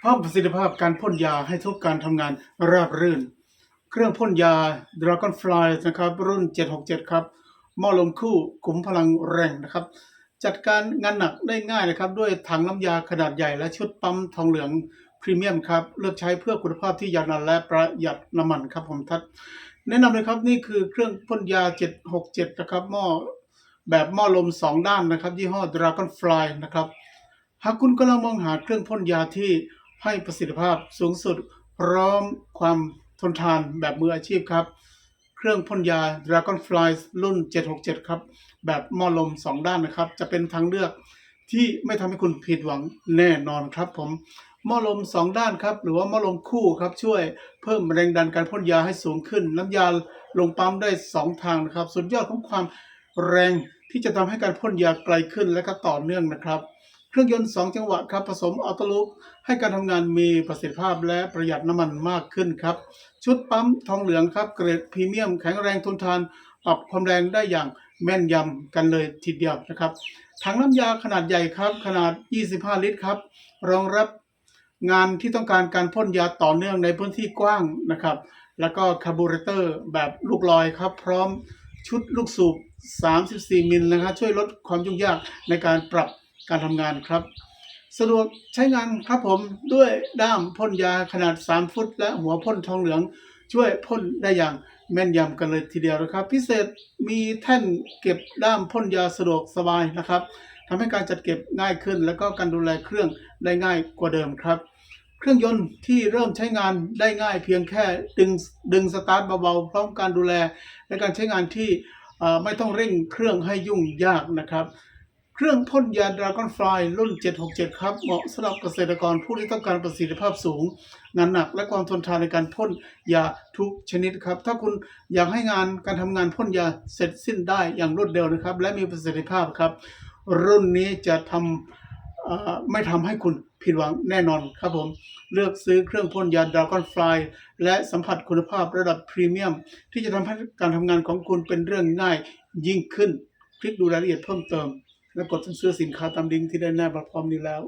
เพิ่มประสิทธิภาพการพ่นยาให้ทุกการทำงานราบรื่น เครื่องพ่นยา Dragonfly นะครับ รุ่น 767 ครับหม้อลมคู่ขุมพลังแรงนะครับ จัดการงานหนักได้ง่ายนะครับ ด้วยถังน้ำยาขนาดใหญ่และชุดปั๊มทองเหลืองพรีเมียมครับ เลือกใช้เพื่อคุณภาพที่ยาวนานและประหยัดน้ำมันครับผมทัด แนะนำเลยครับนี่คือเครื่องพ่นยา 767 นะครับหม้อแบบหม้อลม 2 ด้านนะครับ ยี่ห้อ Dragonfly นะครับ หากคุณกำลังมองหาเครื่องพ่นยาที่ ให้ประสิทธิภาพสูงสุด พร้อมความทนทานแบบมืออาชีพครับ เครื่องพ่นยา Dragonfly รุ่น 767 ครับ แบบหม้อลม 2 ด้านนะครับ จะเป็นทางเลือกที่ไม่ทำให้คุณผิดหวังแน่นอนครับผมหม้อลม 2 ด้านครับ หรือว่าหม้อลมคู่ครับช่วยเพิ่มแรงดันการพ่นยาให้สูงขึ้น น้ำยาลงปั๊มได้ 2 ทางนะครับ สุดยอดของความแรงที่จะทำให้การพ่นยาไกลขึ้นและก็ต่อเนื่องนะครับ เครื่องยนต์ 2 จังหวะครับผสมออโต้ลูปให้การทำงานมีประสิทธิภาพและประหยัดน้ำมันมากขึ้นครับ ชุดปั๊มทองเหลืองครับ เกรดพรีเมียมแข็งแรงทนทานปรับความแรงได้อย่างแม่นยำกันเลยทีเดียวนะครับถังน้ำยาขนาดใหญ่ครับ ขนาด 25 ลิตรครับ รองรับงานที่ต้องการการพ่นยาต่อเนื่องในพื้นที่กว้างนะครับ แล้วก็คาร์บูเรเตอร์แบบลูกลอยครับ พร้อมชุดลูกสูบ 34 มิลนะครับช่วยลดความยุ่งยากในการปรับ การทำงานครับ สะดวกใช้งานครับผมด้วยด้ามพ่นยาขนาด 3 ฟุต และหัวพ่นทองเหลือง ช่วยพ่นได้อย่างแม่นยำกันเลยทีเดียวนะครับ พิเศษมีแท่นเก็บด้ามพ่นยาสะดวกสบายนะครับทำให้การจัดเก็บง่ายขึ้น แล้วก็การดูแลเครื่องได้ง่ายกว่าเดิมครับ เครื่องยนต์ที่เริ่มใช้งานได้ง่ายเพียงแค่ดึงดึงสตาร์ทเบาๆพร้อมการดูแล และการใช้งานที่ไม่ต้องเร่งเครื่องให้ยุ่งยากนะครับ เครื่องพ่นยา Dragonfly รุ่น 767 ครับ เหมาะสำหรับเกษตรกรผู้ที่ต้องการประสิทธิภาพสูง งานหนักและความทนทานในการพ่นยาทุกชนิดครับ ถ้าคุณอยากให้งานการทำงานพ่นยาเสร็จสิ้นได้อย่างรวดเร็วนะครับ และมีประสิทธิภาพครับ รุ่นนี้จะทำไม่ทำให้คุณผิดหวังแน่นอนครับผมเลือกซื้อเครื่องพ่นยา Dragonfly และสัมผัสคุณภาพระดับพรีเมียม ที่จะทำให้การทำงานของคุณเป็นเรื่องง่ายยิ่งขึ้น คลิกดูรายละเอียดเพิ่มเติม และกดสั่งซื้อสินค้าตามลิงก์ที่ได้แนบัตรพร้อมนี้แล้ว